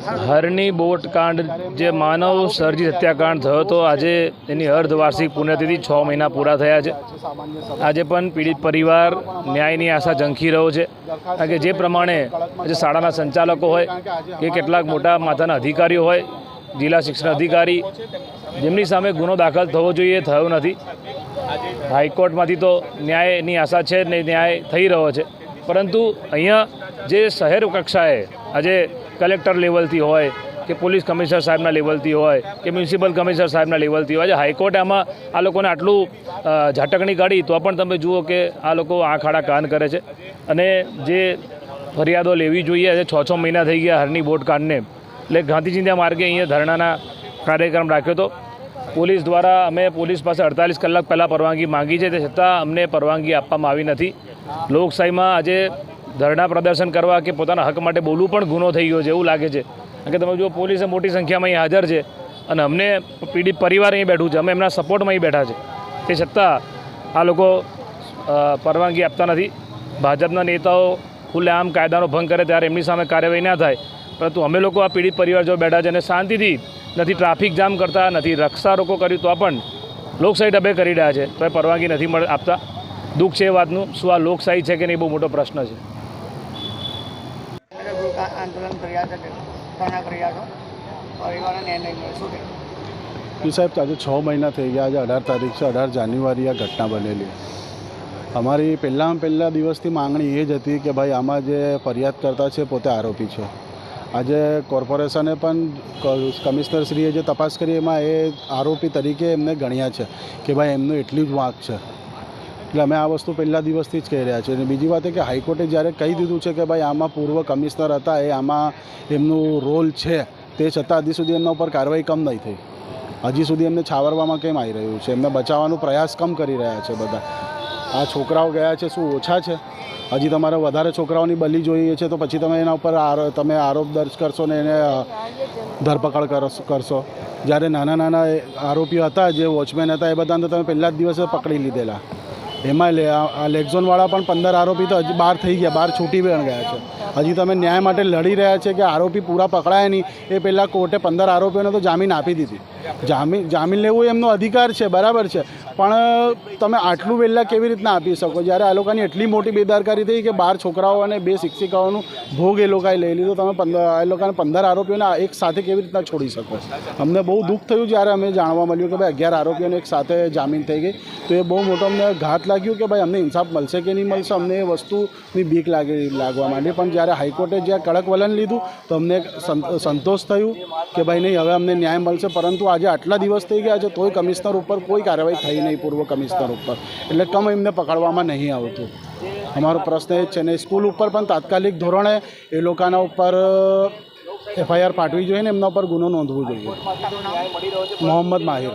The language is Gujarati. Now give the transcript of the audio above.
હરની બોટ કાંડ જે માનવ સર્જિત હત્યાકાંડ થયો હતો, આજે એની અર્ધવાર્ષિક પુણ્યતિથિ છ મહિના પૂરા થયા છે. આજે પણ પીડિત પરિવાર ન્યાયની આશા ઝંખી રહ્યો છે. કારણ કે જે પ્રમાણે આજે શાળાના સંચાલકો હોય કે કેટલાક મોટા માથાના અધિકારીઓ હોય, જિલ્લા શિક્ષણ અધિકારી, જેમની સામે ગુનો દાખલ થવો જોઈએ થયો નથી. હાઈકોર્ટમાંથી તો ન્યાયની આશા છે ને ન્યાય થઈ રહ્યો છે. પરંતુ અહીંયા જે શહેર કક્ષાએ આજે કલેક્ટર લેવલથી હોય કે પોલીસ કમિશનર સાહેબના લેવલથી હોય કે મ્યુનિસિપલ કમિશનર સાહેબના લેવલથી હોય. આજે હાઈકોર્ટે આમાં આ લોકોને આટલું ઝાટકણી કાઢી તો પણ તમે જુઓ કે આ લોકો આંખ આડા કાન કરે છે. અને જે ફરિયાદો લેવી જોઈએ, આજે છ છ મહિના થઈ ગયા હરની બોટ કાંડને. એટલે ગાંધીજીના માર્ગે અહીંયા ધરણાના કાર્યક્રમ રાખ્યો હતો પોલીસ દ્વારા અમે પોલીસ પાસે અડતાલીસ કલાક પહેલાં પરવાનગી માંગી છે, તે છતાં અમને પરવાનગી આપવામાં આવી નથી. લોકશાહીમાં આજે ધરણા પ્રદર્શન કરવા કે પોતાના હક માટે બોલવું પણ ગુનો થઈ ગયો છે, એવું લાગે છે. કારણ કે તમે જો પોલીસે મોટી સંખ્યામાં અહીં હાજર છે અને અમને પીડિત પરિવાર અહીં બેઠું છે, અમે એમના સપોર્ટમાં અહીં બેઠા છે. તે છતાં આ લોકો પરવાનગી આપતા નથી. ભાજપના નેતાઓ ખુલ્લેઆમ કાયદાનો ભંગ કરે ત્યારે એમની સામે કાર્યવાહી ના થાય. પરંતુ અમે લોકો આ પીડિત પરિવાર જો બેઠા છે અને શાંતિથી નથી ટ્રાફિક જામ કરતા, નથી રક્ષા રોકો કર્યું, તો પણ લોકશાહી ડબે કરી રહ્યા છે. તો એ પરવાનગી નથી આપતા. દુઃખ છે એ વાતનું. શું આ લોકશાહી છે કે નહીં બહુ મોટો પ્રશ્ન છે. આંદોલન કર્યા છે? સાહેબ આજે છ મહિના થઈ ગયા આજે અઢાર તારીખ છે, અઢાર જાન્યુઆરી આ ઘટના બનેલી. અમારી પહેલાં પહેલાં દિવસથી માંગણી એ જ હતી કે ભાઈ, આમાં જે ફરિયાદ કરતા છે, પોતે આરોપી છે. આજે કોર્પોરેશને પણ કમિશનરશ્રીએ જે તપાસ કરી, એમાં એ આરોપી તરીકે એમને ગણ્યા છે કે ભાઈ, એમનું એટલી જ વાંક છે. એટલે અમે આ વસ્તુ પહેલા દિવસથી જ કહી રહ્યા છીએ. અને બીજી વાત એ કે હાઈકોર્ટે જ્યારે કહી દીધું છે કે ભાઈ આમાં પૂર્વ કમિશનર હતા, એ આમાં એમનું રોલ છે, તે છતાં હજી સુધી એમના ઉપર કાર્યવાહી કમ નહીં થઈ. હજી સુધી એમને છાવરવામાં કેમ આવી રહ્યું છે? એમને બચાવવાનો પ્રયાસ કમ કરી રહ્યા છે બધા. આ છોકરાઓ ગયા છે શું ઓછા છે? હજી તમારે વધારે છોકરાઓની બલી જોઈએ છે તો પછી તમે એના ઉપર તમે આરોપ દર્જ કરશો ને એને ધરપકડ કરશો. જ્યારે નાના નાના આરોપીઓ હતા, જે વોચમેન હતા, એ બધાને તમે પહેલા જ દિવસે પકડી લીધેલા. એમાં આ લેગઝોનવાળા પણ પંદર આરોપી તો હજી બહાર થઈ ગયા, બહાર છૂટી પણ ગયા છે. હજી તમે ન્યાય માટે લડી રહ્યા છે કે આરોપી પૂરા પકડાય નહીં, એ પહેલાં કોર્ટે પંદર આરોપીઓને તો જામીન આપી દીધી. જામીન જામીન લેવું એમનો અધિકાર છે, બરાબર છે. પણ તમે આટલું વહેલા કેવી રીતના આપી શકો? જ્યારે આ લોકોની એટલી મોટી બેદરકારી થઈ કે બાર છોકરાઓ અને બે શિક્ષિકાઓનું ભોગ એ લોકોએ લઈ લીધો, તમે પંદર એ લોકોને પંદર આરોપીઓને એક સાથે કેવી રીતના છોડી શકો? અમને બહુ દુઃખ થયું જ્યારે અમે જાણવા મળ્યું કે ભાઈ અગિયાર આરોપીઓને એક સાથે જામીન થઈ ગઈ. તો એ બહુ મોટો અમને ઘાત લાગ્યું કે ભાઈ અમને ઇન્સાફ મળશે કે નહીં મળશે, અમને એ વસ્તુની બીક લાગે લાગવા માંડી. પણ જ્યારે હાઈકોર્ટે જ્યાં કડક વલણ લીધું, તો અમને સંતોષ થયું કે ભાઈ નહીં, હવે અમને ન્યાય મળશે. પરંતુ આજે આટલા દિવસ થઈ ગયા છે, તોય કમિશનર ઉપર કોઈ કાર્યવાહી થઈ નહીં પૂર્વ કમિશનર ઉપર. એટલે કમ એમને પકડવામાં નહીં આવતું. અમારો પ્રશ્ન એ છે ને, સ્કૂલ ઉપર પણ તાત્કાલિક ધોરણે એ લોકોના ઉપર એફઆઈઆર પાઠવી જોઈએ ને, એમના ઉપર ગુનો નોંધવો જોઈએ. મોહમ્મદ માહિર.